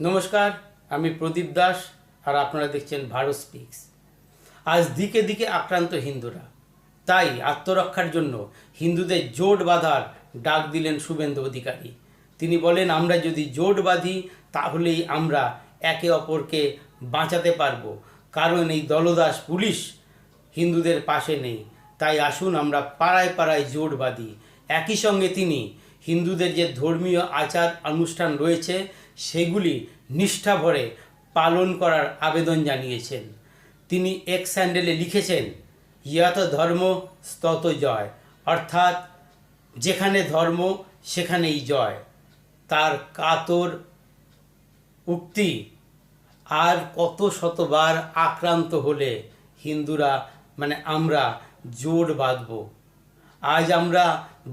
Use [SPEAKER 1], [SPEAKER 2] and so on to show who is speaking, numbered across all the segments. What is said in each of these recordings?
[SPEAKER 1] নমস্কার, আমি প্রদীপ দাস আর আপনারা দেখছেন ভারত স্পিক্স। আজ দিকে দিকে আক্রান্ত হিন্দুরা। তাই আত্মরক্ষার জন্য হিন্দুদের জোট বাঁধার ডাক দিলেন শুভেন্দু অধিকারী। তিনি বলেন, আমরা যদি জোট বাঁধি, তাহলেই আমরা একে অপরকে বাঁচাতে পারব। কারণ এই দলদাস পুলিশ হিন্দুদের পাশে নেই। তাই আসুন, আমরা পাড়ায় পাড়ায় জোট বাঁধি। একই সঙ্গে তিনি হিন্দুদের যে ধর্মীয় আচার অনুষ্ঠান রয়েছে সেগুলি নিষ্ঠা ভরে পালন করার আবেদন জানিয়েছেন। তিনি এক্স স্যান্ডেলে লিখেছেন, ইয়াত ধর্ম স্তত জয় অর্থাৎ, যেখানে ধর্ম, সেখানেই জয়। তার কাতর উক্তি, আর কত শতবার আক্রান্ত হলে হিন্দুরা মানে আমরা জোর বাঁধব। আজ আমরা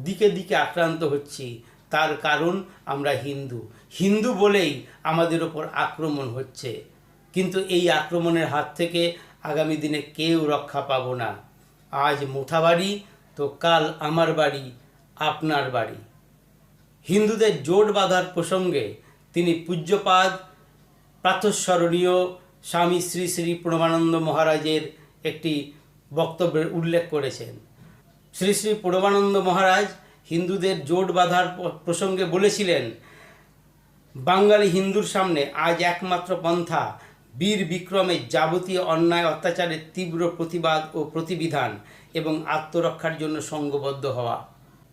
[SPEAKER 1] দিকে দিকে আক্রান্ত হচ্ছি তার কারণ আমরা হিন্দু। হিন্দু বলেই আমাদের ওপর আক্রমণ হচ্ছে। কিন্তু এই আক্রমণের হাত থেকে আগামী দিনে কেউ রক্ষা পাবো না। আজ মোথা বাড়ি, তো কাল আমার বাড়ি, আপনার বাড়ি। হিন্দুদের জোট বাঁধার প্রসঙ্গে তিনি পূজ্যপাদ, প্রাতঃস্মরণীয় স্বামী শ্রী শ্রী প্রণবানন্দ মহারাজের একটি বক্তব্যের উল্লেখ করেছেন। শ্রী শ্রী প্রণবানন্দ মহারাজ হিন্দুদের জোট বাঁধার প্রসঙ্গে বলেছিলেন, বাঙালি হিন্দুর সামনে আজ একমাত্র পন্থা। বীর বিক্রমের যাবতীয় অন্যায় অত্যাচারের তীব্র প্রতিবাদ ও প্রতিবিধান এবং আত্মরক্ষার জন্য সঙ্গবদ্ধ হওয়া।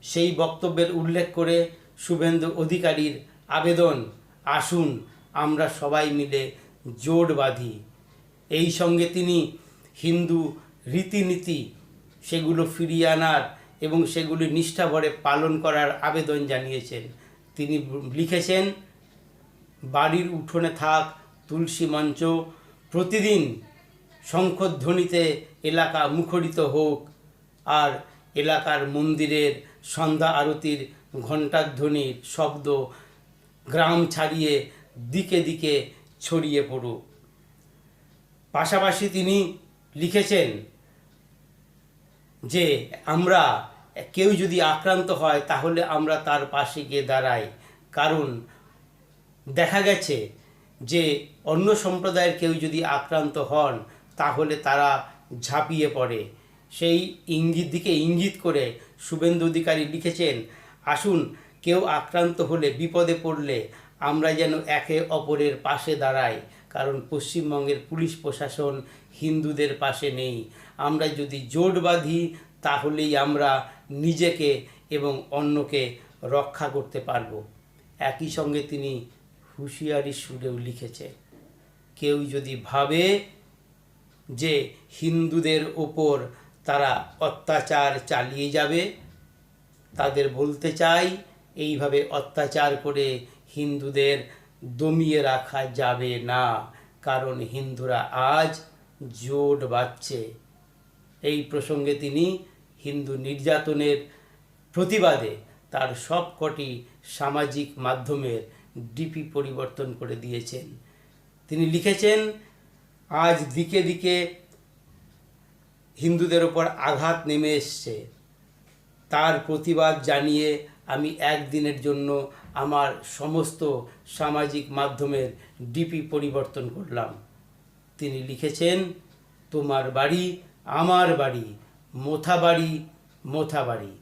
[SPEAKER 1] সেই বক্তব্যের উল্লেখ করে শুভেন্দু অধিকারীর আবেদন, আসুন, আমরা সবাই মিলে জোট বাঁধি। এই সঙ্গে তিনি হিন্দু রীতিনীতি, সেগুলো ফিরিয়ে আনার এবং সেগুলি নিষ্ঠাভরে পালন করার আবেদন জানিয়েছেন। তিনি লিখেছেন, বাড়ির উঠোনে থাক, তুলসী মঞ্চ, প্রতিদিন শঙ্খধ্বনিতে এলাকা মুখরিত হোক, আর এলাকার মন্দিরের সন্ধ্যা আরতির ঘণ্টাধ্বনির শব্দ গ্রাম ছাড়িয়ে দিকে দিকে ছড়িয়ে পড়ুক। পাশাপাশি তিনি লিখেছেন যে আমরা, কেউ যদি আক্রান্ত হয়, তাহলে আমরা তার পাশে গিয়ে দাঁড়াই। কারণ দেখা গেছে যে অন্য সম্প্রদায়ের কেউ যদি আক্রান্ত হন, তাহলে তারা ঝাঁপিয়ে পড়ে। সেই ইঙ্গিত দিকে ইঙ্গিত করে শুভেন্দু অধিকারী লিখেছেন, আসুন, কেউ আক্রান্ত হলে বিপদে পড়লে আমরা যেন একে অপরের পাশে দাঁড়াই। কারণ পশ্চিমবঙ্গের পুলিশ প্রশাসন হিন্দুদের পাশে নেই। আমরা যদি জোট বাঁধি, তাহলেই আমরা নিজেকে এবং অন্যকে রক্ষা করতে পারব। একই সঙ্গে তিনি হুঁশিয়ারি সুরেও লিখেছে কেউ যদি ভাবে যে হিন্দুদের ওপর তারা অত্যাচার চালিয়ে যাবে, তাদের বলতে চাই, এইভাবে অত্যাচার করে হিন্দুদের দমিয়ে রাখা যাবে না। কারণ হিন্দুরা আজ জোট বাঁধছে। এই প্রসঙ্গে তিনি হিন্দু নির্যাতনের প্রতিবাদে তার সবকটি সামাজিক মাধ্যমের ডিপি পরিবর্তন করে দিয়েছেন। তিনি লিখেছেন, আজ দিকে দিকে হিন্দুদের ওপর আঘাত নেমে এসছে। তার প্রতিবাদ জানিয়ে আমি একদিনের জন্য আমার সমস্ত সামাজিক মাধ্যমের ডিপি পরিবর্তন করলাম। তিনি লিখেছেন, তোমার বাড়ি আমার বাড়ি, মোথা বাড়ি মোথা বাড়ি।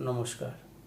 [SPEAKER 1] নমস্কার।